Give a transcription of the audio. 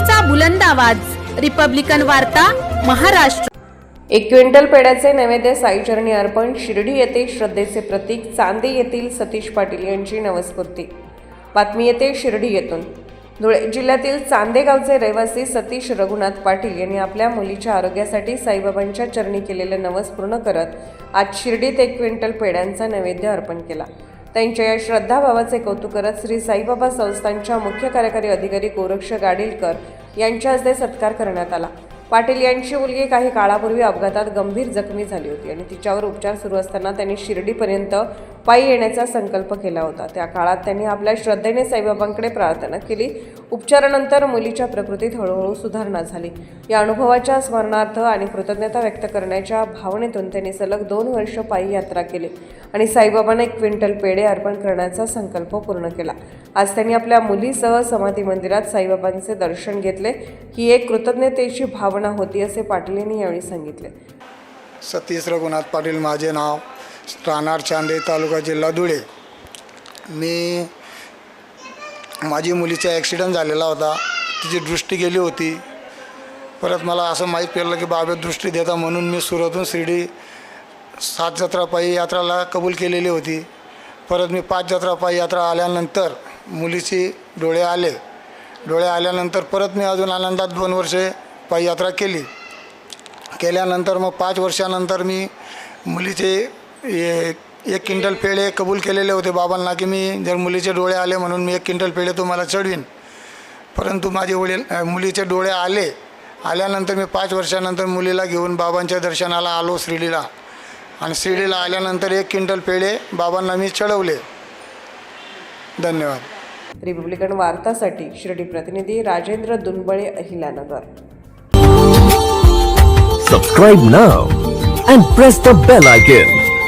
लोकशाहीचा बुलंद आवाज. रिपब्लिकन वार्ता महाराष्ट्र. एक क्विंटल पेड्याचे नैवेद्य साईचरणी अर्पण शिर्डी येथे श्रद्धेचे प्रतीक चांदे येथील सतीश पाटील यांची नवस्फूर्ती. बातमी येते शिर्डी येथून. धुळे जिल्ह्यातील चांदेगावचे रहिवासी सतीश रघुनाथ पाटील यांनी आपल्या मुलीच्या आरोग्यासाठी साईबाबांच्या चरणी केलेले नवस पूर्ण करत आज शिर्डीत एक क्विंटल पेड्यांचा नैवेद्य अर्पण केला. त्यांच्या या श्रद्धाभावाचे कौतुक करत श्री साईबाबा संस्थांच्या मुख्य कार्यकारी अधिकारी गोरक्ष गाडीलकर यांच्या हस्ते सत्कार करण्यात आला. पाटील यांची मुलगी काही काळापूर्वी अपघातात गंभीर जखमी झाली होती आणि तिच्यावर उपचार सुरू असताना त्यांनी शिर्डीपर्यंत पायी येण्याचा संकल्प केला होता. त्या काळात त्यांनी आपल्या श्रद्धेने साईबाबांकडे प्रार्थना केली. उपचारानंतर मुलीच्या प्रकृतीत हळूहळू सुधारणा झाली. या अनुभवाच्या स्मरणार्थ आणि कृतज्ञता व्यक्त करण्याच्या भावनेतून त्यांनी सलग दोन वर्ष पायी यात्रा केली आणि साईबाबांना एक क्विंटल पेढे अर्पण करण्याचा संकल्प पूर्ण केला. आज त्यांनी आपल्या मुलीसह समाधी मंदिरात साईबाबांचे दर्शन घेतले. ही एक कृतज्ञतेची भावना होती असे पाटील यांनी यावेळी सांगितले. सतीश रघुनाथ पाटील माझे नाव. राहणार चांदे तालुका जिल्हा धुळे. मी माझी मुलीचा ॲक्सिडेंट झालेला होता. तिची दृष्टी गेली होती. परत मला असं माहीत पडलं की बाबा दृष्टी देता म्हणून मी सुरतून शिर्डी सात जत्रा पायी यात्राला कबूल केलेली होती. परत मी पाच जत्रा पायी यात्रा आल्यानंतर मुलीची डोळे आले. डोळे आल्यानंतर परत मी अजून आनंदात दोन वर्षे पायी यात्रा केली. केल्यानंतर मग पाच वर्षानंतर मी मुलीचे ए- एक क्विंटल पेढे कबूल केलेले होते बाबांना की मी जर मुलीचे डोळे आले म्हणून मी एक क्विंटल पेढे तुम्हाला चढवीन. परंतु माझे वडील मुलीचे डोळे आले. आल्यानंतर मी पाच वर्षानंतर मुलीला घेऊन बाबांच्या दर्शनाला आलो शिर्डीला. आणि शिर्डीला आल्यानंतर एक क्विंटल पेढे बाबांना मी चढवले. धन्यवाद. रिपब्लिकन वार्तासाठी शिर्डी प्रतिनिधी Rajendra Dunbale Ahilyanagar. Subscribe now and press the bell icon.